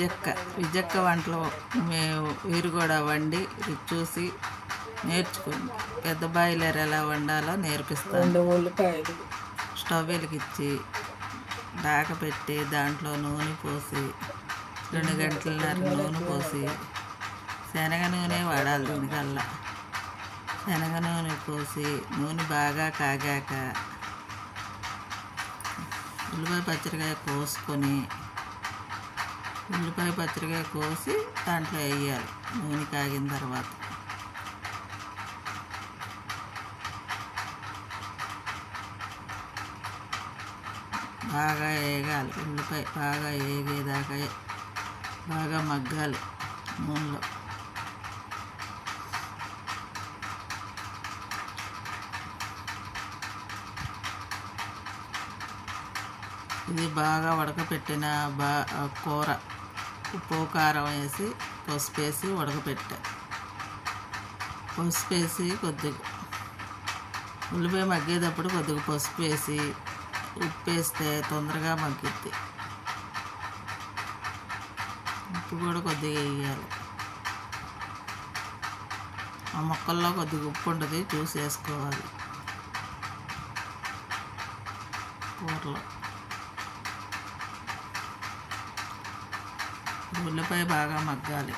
విజక్క విజక్క వంటలు మేము వీరు కూడా వండి చూసి నేర్చుకోండి పెద్ద బాయిలర్ ఎలా వండాలో నేర్పిస్తాను ఉల్లిపాయలు. స్టవ్ వెలిగించి దాక పెట్టి దాంట్లో నూనె పోసి రెండు గంటలన్నర నూనె పోసి శనగ నూనె వాడాలి దీనికల్లా. శనగ నూనె పోసి నూనె బాగా కాగాక ఉల్లిపాయ పచ్చడికాయ కోసుకొని ఉల్లిపాయ పచ్చడికాయ కోసి దాంట్లో వేయాలి. నూనె కాగిన తర్వాత. బాగా వేగాలి. ఉల్లిపాయ బాగా వేగేదాకా బాగా మగ్గాలి నూనెలో. ఇది బాగా ఉడకపెట్టిన బా కూర. ఉప్పు కారం వేసి పసుపు వేసి ఉడకపెట్టా. పసుపు వేసి కొద్దిగా ఉల్లిపాయ మగ్గేటప్పుడు కొద్దిగా పసుపు వేసి ఉప్పు వేస్తే తొందరగా మగ్గిద్ది. ఉప్పు కూడా కొద్దిగా వేయాలి. ఆ మొక్కల్లో కొద్దిగా ఉప్పు ఉంటుంది చూసి వేసుకోవాలి. కూరలో. ఉల్లిపాయ బాగా మగ్గాలి.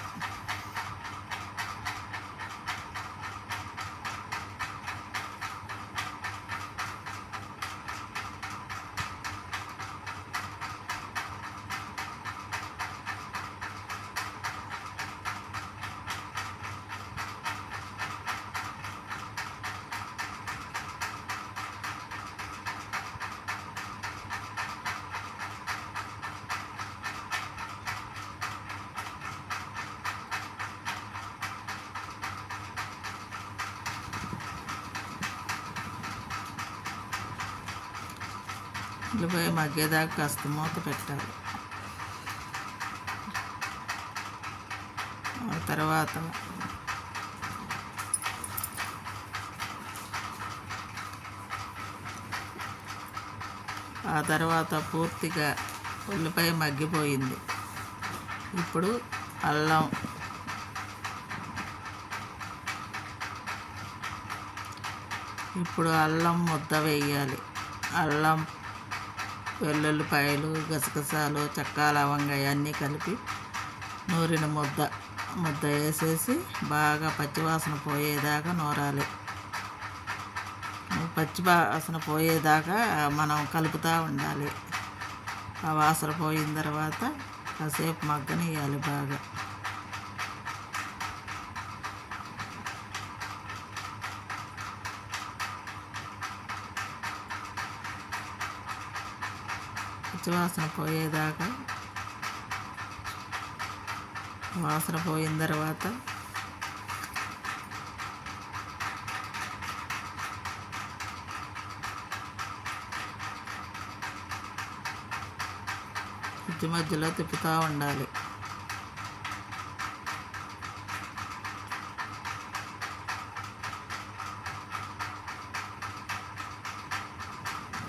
ఉల్లిపాయ మగ్గేదాకా కాస్త మూత పెట్టాలి. ఆ తర్వాత ఆ తర్వాత పూర్తిగా ఉల్లిపాయ మగ్గిపోయింది. ఇప్పుడు అల్లం. ఇప్పుడు అల్లం ముద్ద వేయాలి. అల్లం వెల్లుల్లిపాయలు గసగసాలు చెక్క లవంగా అన్నీ కలిపి నూరిన ముద్ద. ముద్ద వేసేసి బాగా పచ్చివాసన పోయేదాకా నూరాలి. పచ్చి వాసన పోయేదాకా మనం కలుపుతూ ఉండాలి. ఆ వాసన పోయిన తర్వాత కాసేపు మగ్గనియాలి బాగా. పచ్చివాసన పోయేదాకా. వాసన పోయిన తర్వాత మధ్య మధ్యలో తిప్పుతూ ఉండాలి.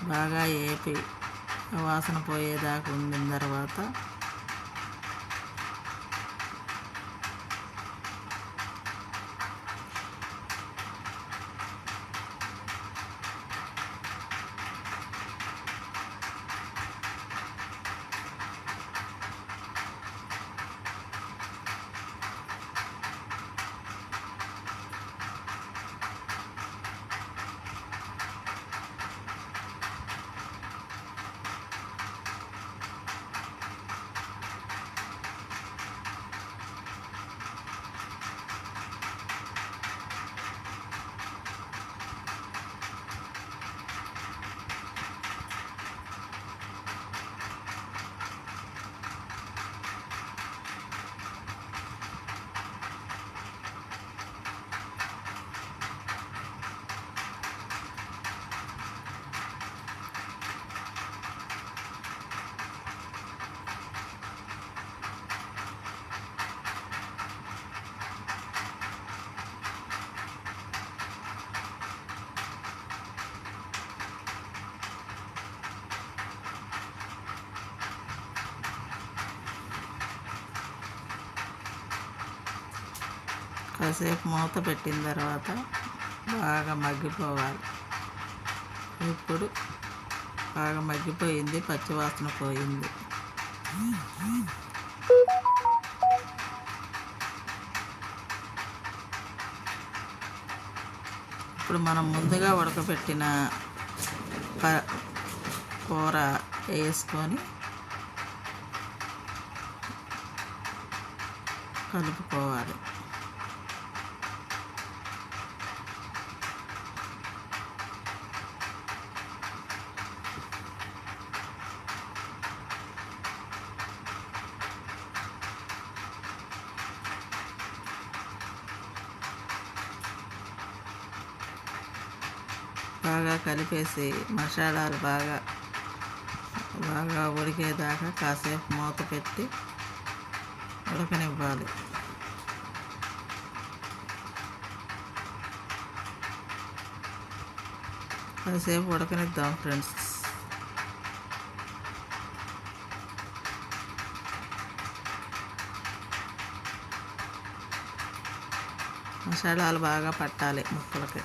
బాగా ఏపి వాసన పోయేదాకా ఉండిన తర్వాత కాసేపు మూత పెట్టిన తర్వాత బాగా మగ్గిపోవాలి. ఇప్పుడు బాగా మగ్గిపోయింది పచ్చివాసన పోయింది. ఇప్పుడు మనం ముందుగా ఉడకబెట్టిన ప- కూర వేసుకొని కలుపుకోవాలి. బాగా కలిపేసి మసాలాలు బాగా బాగా ఉడికేదాకా కాసేపు మూత పెట్టి ఉడకనివ్వాలి. కాసేపు ఉడకనిద్దాం ఫ్రెండ్స్. మసాలాలు బాగా పట్టాలి ముక్కలకి.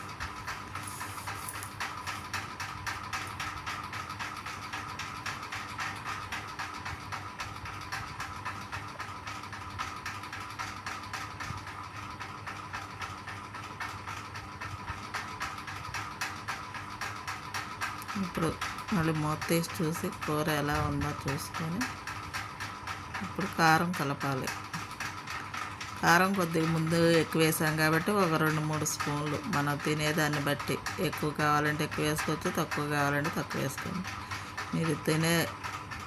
ఇప్పుడు మళ్ళీ మూత తీసి చూసి కూర ఎలా ఉందో చూసుకొని ఇప్పుడు కారం కలపాలి. కారం కొద్దిగా ముందు ఎక్కువ వేసాం కాబట్టి ఒక రెండు మూడు స్పూన్లు. మనం తినేదాన్ని బట్టి ఎక్కువ కావాలంటే ఎక్కువ వేసుకోవచ్చు తక్కువ కావాలంటే తక్కువ వేసుకోండి. మీరు తినే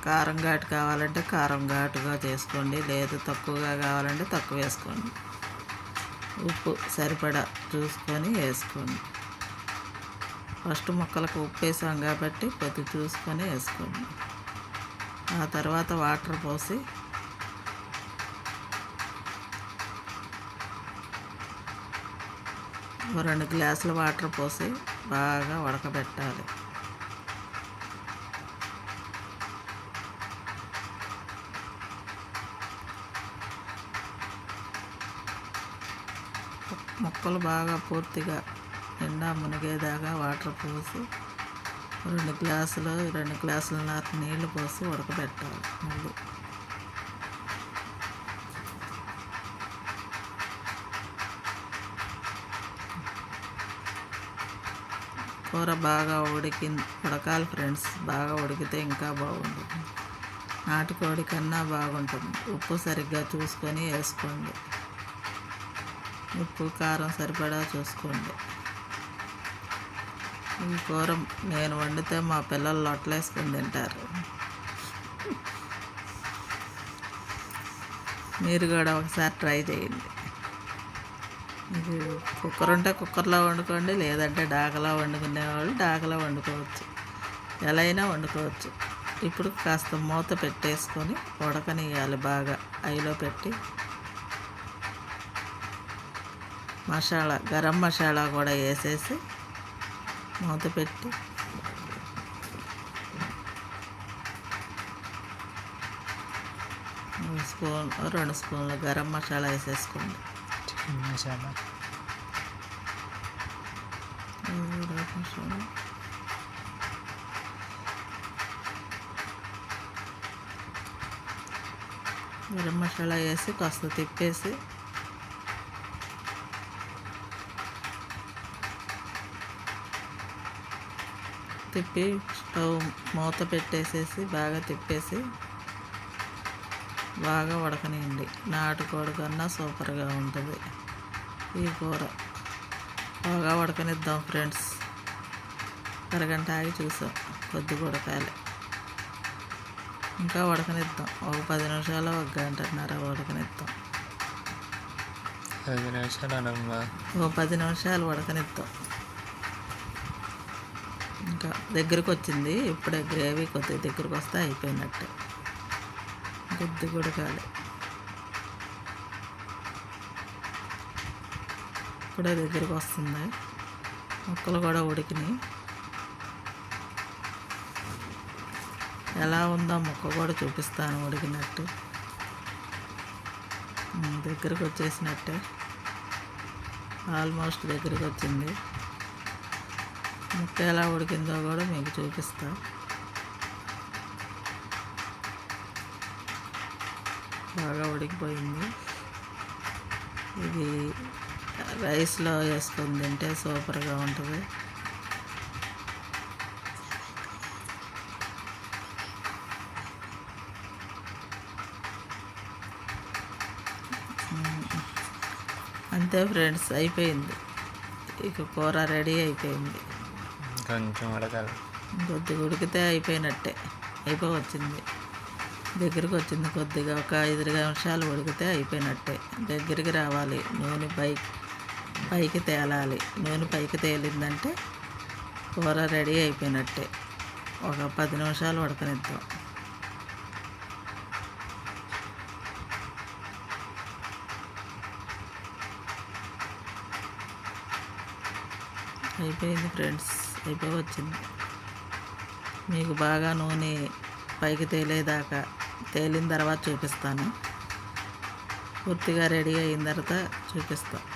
కారం ఘాటు కావాలంటే కారం ఘాటుగా చేసుకోండి. లేదు తక్కువగా కావాలంటే తక్కువ వేసుకోండి. ఉప్పు సరిపడా చూసుకొని వేసుకోండి. ఫస్ట్ ముక్కలకు ఉప్పు వేసాం కాబట్టి కొద్ది చూసుకొని వేసుకోండి. ఆ తర్వాత వాటర్ పోసి రెండు గ్లాసుల వాటర్ పోసి బాగా ఉడకబెట్టాలి ముక్కలు బాగా పూర్తిగా నిండా మునిగేదాకా వాటర్ పోసి రెండు గ్లాసులు రెండు గ్లాసులన్నర నీళ్ళు పోసి ఉడకబెట్టాలి మళ్ళీ కూర బాగా ఉడికి ఉడకాలి ఫ్రెండ్స్. బాగా ఉడికితే ఇంకా బాగుంటుంది. నాటుకోడి కన్నా బాగుంటుంది. ఉప్పు సరిగ్గా చూసుకొని వేసుకోండి. ఉప్పు కారం సరిపడా చూసుకోండి. ఈ కూర నేను వండితే మా పిల్లలు లొట్టలేసుకొని తింటారు. మీరు కూడా ఒకసారి ట్రై చేయండి. ఇది కుక్కర్ ఉంటే కుక్కర్లో వండుకోండి లేదంటే డాకలా వండుకునే వాళ్ళు డాకలా వండుకోవచ్చు. ఎలా అయినా వండుకోవచ్చు. ఇప్పుడు కాస్త మూత పెట్టేసుకొని ఉడకనియాలి బాగా. ఐలో పెట్టి మసాలా గరం మసాలా కూడా వేసేసి మూత పెట్టి స్పూన్ రెండు స్పూన్లు గరం మసాలా వేసేసుకోండి. చికెన్ మసాలా. గరం మసాలా వేసి కాస్త తిప్పేసి తిప్పి స్టవ్ మూత పెట్టేసేసి బాగా తిప్పేసి బాగా ఉడకనియండి. నాటుకోడి కన్నా సూపర్గా ఉంటుంది ఈ కూర. బాగా ఉడకనిద్దాం ఫ్రెండ్స్. అరగంట ఆగి చూసాం కొద్దిగా ఉడకాలి ఇంకా ఉడకనిద్దాం. ఒక పది నిమిషాలు ఒక గంటన్నర ఉడకనిద్దాం. ఐదు నిమిషాలు ఓ పది నిమిషాలు ఉడకనిద్దాం. ఇంకా దగ్గరకు వచ్చింది ఇప్పుడే గ్రేవీ కొద్దిగా దగ్గరకు వస్తే అయిపోయినట్టే కొద్దిగా ఉడకాలి ఇప్పుడే దగ్గరకు వస్తుంది ముక్కలు కూడా ఉడికినాయి. ఎలా ఉందో ముక్క కూడా చూపిస్తాను ఉడికినట్టు. దగ్గరకు వచ్చేసినట్టే ఆల్మోస్ట్ దగ్గరికి వచ్చింది ముక్క ఎలా ఉడికిందో కూడా మీకు చూపిస్తా. బాగా ఉడికిపోయింది. ఇది రైస్లో వేసుకొని తింటే సూపర్గా ఉంటుంది. అంతే ఫ్రెండ్స్ అయిపోయింది. ఇక కూర రెడీ అయిపోయింది. కొంచెం ఉడకాలి కొద్దిగా ఉడికితే అయిపోయినట్టే. అయిపోవచ్చింది. దగ్గరికి వచ్చింది కొద్దిగా ఒక ఐదు నిమిషాలు ఉడికితే అయిపోయినట్టే. దగ్గరికి రావాలి. నూనె పైకి పైకి తేలాలి. నూనె పైకి తేలిందంటే కూర రెడీ అయిపోయినట్టే. ఒక పది నిమిషాలు ఉడకనిద్దాం. అయిపోయింది ఫ్రెండ్స్. అయిపోయి వచ్చింది. మీకు బాగా నూనె పైకి తేలేదాకా తేలిన తర్వాత చూపిస్తాను. పూర్తిగా రెడీ అయిన తర్వాత చూపిస్తాను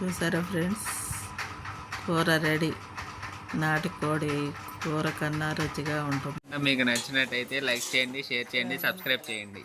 చూసారా ఫ్రెండ్స్? కూర రెడీ. నాటుకోడి కూర కన్నా రుచిగా ఉంటుంది. మీకు నచ్చినట్టయితే లైక్ చేయండి షేర్ చేయండి సబ్స్క్రైబ్ చేయండి.